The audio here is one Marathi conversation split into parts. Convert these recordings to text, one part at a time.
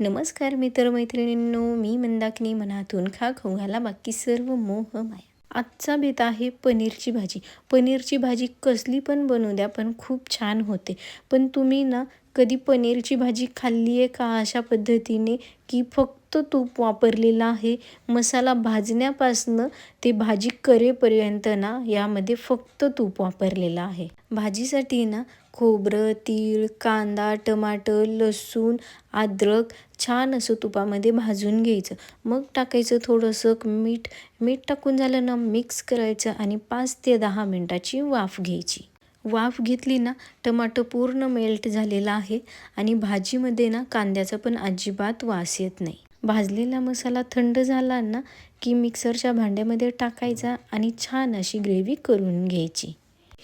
नमस्कार मित्रमैत्रिणींनो मी मंदाकिनी मनातून खा खाऊ घाला बाकी सर्व मोह माया. आजचा बेत आहे पनीरची भाजी. पनीरची भाजी कसली पण बनवू द्या पण खूप छान होते. पण तुम्ही ना कधी पनीरची भाजी खाल्ली आहे का अशा पद्धतीने की फक्त तूप वापरलेलं आहे? मसाला भाजण्यापासनं ते भाजी करेपर्यंत ना यामध्ये फक्त तूप वापरलेलं आहे. भाजीसाठी ना खोबरं तीळ कांदा टमाटर लसूण अद्रक छान असं तुपामध्ये भाजून घ्यायचं. मग टाकायचं थोडंसं मीठ. मीठ टाकून झालं ना मिक्स करायचं आणि पाच ते दहा मिनटाची वाफ घ्यायची. वाफ घेतली ना टमाटर पूर्ण मेल्ट झालेला आहे आणि भाजीमध्ये ना कांद्याचा पण अजिबात वास येत नाही. भाजलेला मसाला थंड झाला ना की मिक्सरच्या भांड्यामध्ये टाकायचा आणि छान अशी ग्रेव्ही करून घ्यायची.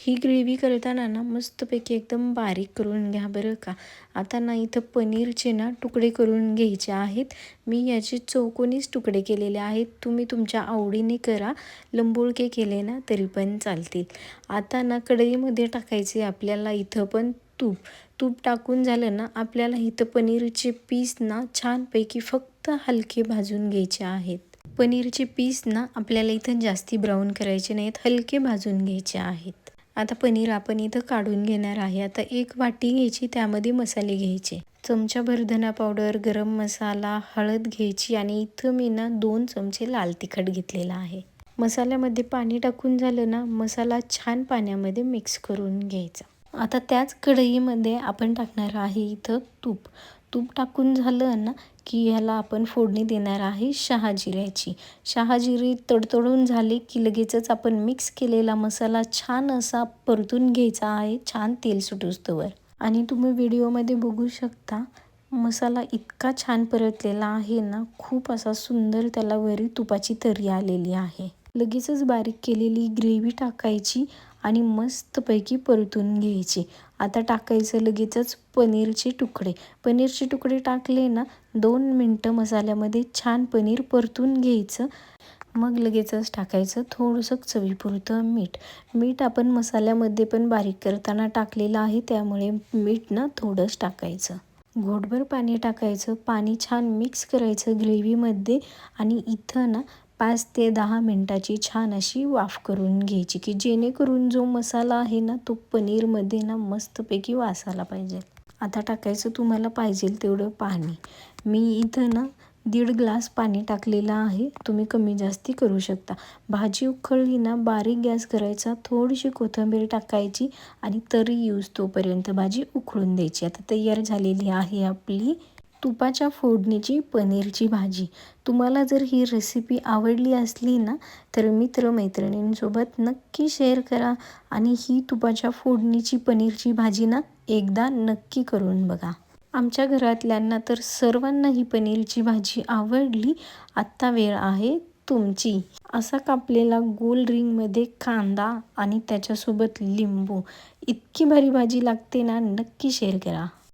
ही ग्रेव्ही करताना ना मस्तपैकी एकदम बारीक करून घ्या बरं का. आता ना इथं पनीरचे ना तुकडे करून घ्यायचे आहेत. मी याचे चौकोनीच तुकडे केलेले आहेत. तुम्ही तुमच्या आवडीने करा. लंबोळके केले ना तरी पण चालतील. आता ना कढईमध्ये टाकायचे आपल्याला इथं पण तूप. तूप टाकून झालं ना आपल्याला इथं पनीरचे पीस ना छानपैकी फक्त हलके भाजून घ्यायचे आहेत. पनीरचे पीस ना आपल्याला इथं जास्ती ब्राऊन करायचे नाहीत. हलके भाजून घ्यायचे आहेत. आता पनीर आपण इथं काढून घेणार आहे. आता एक वाटी घ्यायची त्यामध्ये मसाले घ्यायचे. चमचाभर धना पावडर गरम मसाला हळद घ्यायची आणि इथं मी ना दोन चमचे लाल तिखट घेतलेला आहे. मसाल्यामध्ये पाणी टाकून झालं ना मसाला छान पाण्यामध्ये मिक्स करून घ्यायचा. आता त्याच कढईमध्ये आपण टाकणार आहे इथं तूप. तूप टाकून झालं ना की ह्याला आपण फोडणी देणार आहे शहाजिऱ्याची. शहाजिरी तडतडून झाली की लगेचच आपण मिक्स केलेला मसाला छान असा परतून घ्यायचा आहे छान तेल सुटोस्तवर आणि तुम्ही व्हिडिओमध्ये बघू शकता मसाला इतका छान परतलेला आहे ना खूप असा सुंदर त्याला वरी तुपाची तरी आलेली आहे. लगेचच बारीक केलेली ग्रेव्ही टाकायची आणि मस्तपैकी परतून घ्यायची. आता टाकायचं लगेचच पनीरचे तुकडे. पनीरचे तुकडे टाकले ना दोन मिनटं मसाल्यामध्ये छान पनीर परतून घ्यायचं. मग लगेचच टाकायचं थोडंसं चवीपुरतं मीठ. मीठ आपण मसाल्यामध्ये पण बारीक करताना टाकलेलं आहे त्यामुळे मीठ ना थोडंच टाकायचं. घोटभर पाणी टाकायचं. पाणी छान मिक्स करायचं ग्रेव्हीमध्ये. आणि इथं ना पाच ते दहा मिनटाची छान अशी वाफ करून घ्यायची की जेणेकरून जो मसाला आहे ना तो पनीरमध्ये ना मस्तपैकी वासायला पाहिजे. आता टाकायचं तुम्हाला पाहिजे तेवढं पाणी. मी इथं ना दीड ग्लास पाणी टाकलेलं आहे. तुम्ही कमी जास्ती करू शकता. भाजी उकळली ना बारीक गॅस करायचा थोडीशी कोथिंबीर टाकायची आणि तरी यूज तोपर्यंत भाजी उकळून द्यायची. आता तयार झालेली आहे आपली तुपाच्या फोडणीची पनीरची भाजी. तुम्हाला जर ही रेसिपी आवडली असली ना तर मित्रमैत्रिणींसोबत नक्की शेअर करा आणि ही तुपाच्या फोडणीची पनीरची भाजी ना एकदा नक्की करून बघा. आमच्या घरातल्यांना तर सर्वांना ही पनीरची भाजी आवडली. आत्ता वेळ आहे तुमची. असा कापलेला गोल रिंगमध्ये कांदा आणि त्याच्यासोबत लिंबू. इतकी भारी भाजी लागते ना नक्की शेअर करा.